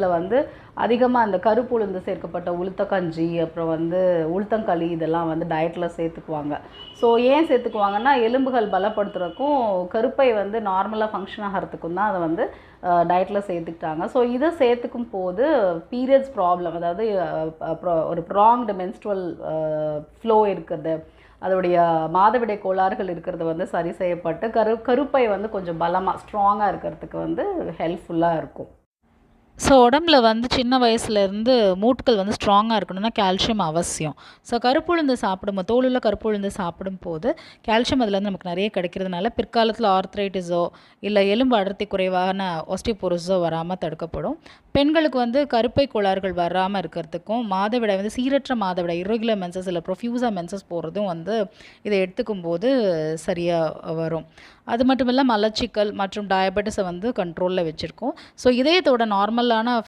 இதில் வந்து அதிகமாக அந்த கருப்பு உளுந்து சேர்க்கப்பட்ட உளுத்தக்கஞ்சி அப்புறம் வந்து உளுத்தங்களி இதெல்லாம் வந்து டயட்டில் சேர்த்துக்குவாங்க. ஸோ ஏன் சேர்த்துக்குவாங்கன்னா எலும்புகள் பலப்படுத்துறதுக்கும் கருப்பை வந்து நார்மலாக ஃபங்க்ஷன் ஆகிறதுக்கும் தான் அதை வந்து டயட்டில் சேர்த்துக்கிட்டாங்க. ஸோ இதை சேர்த்துக்கும் போது பீரியட்ஸ் ப்ராப்ளம் அதாவது அப்புறம் ஒரு ப்ராங்டு மென்ஸ்ட்ரல் ஃப்ளோ இருக்கிறது அதோடைய மாதவிடை கோளாறுகள் இருக்கிறது வந்து சரி செய்யப்பட்டு கரு கருப்பை வந்து கொஞ்சம் பலமாக ஸ்ட்ராங்காக இருக்கிறதுக்கு வந்து ஹெல்ப்ஃபுல்லாக இருக்கும். ஸோ உடம்புல வந்து சின்ன வயசுலேருந்து மூட்டுகள் வந்து ஸ்ட்ராங்காக இருக்கணும்னா கால்சியம் அவசியம். ஸோ கருப்புளுந்து சாப்பிடும்போது கருப்புழுந்து சாப்பிடும் சாப்பிடும்போது கால்சியம் அதுலேருந்து நமக்கு நிறைய கிடைக்கிறதுனால பிற்காலத்தில் ஆர்த்ரைட்டிஸோ இல்லை எலும்பு அடர்த்தி குறைவான ஒஸ்டிபோரிஸோ வராமல் தடுக்கப்படும். பெண்களுக்கு வந்து கருப்பை கோளாறுகள் வராமல் இருக்கிறதுக்கும் மாதவிடை வந்து சீரற்ற மாதவிடை irregular மென்சஸ் இல்லை ப்ரொஃப்யூஸாக மென்சஸ் போகிறதும் வந்து இதை எடுத்துக்கும் போது சரியாக வரும். அது மட்டும் இல்லை மலச்சிக்கல் மற்றும் டயபெட்டிஸை வந்து கண்ட்ரோலில் வச்சுருக்கோம். ஸோ இதயத்தோட நார்மல் நார்மலான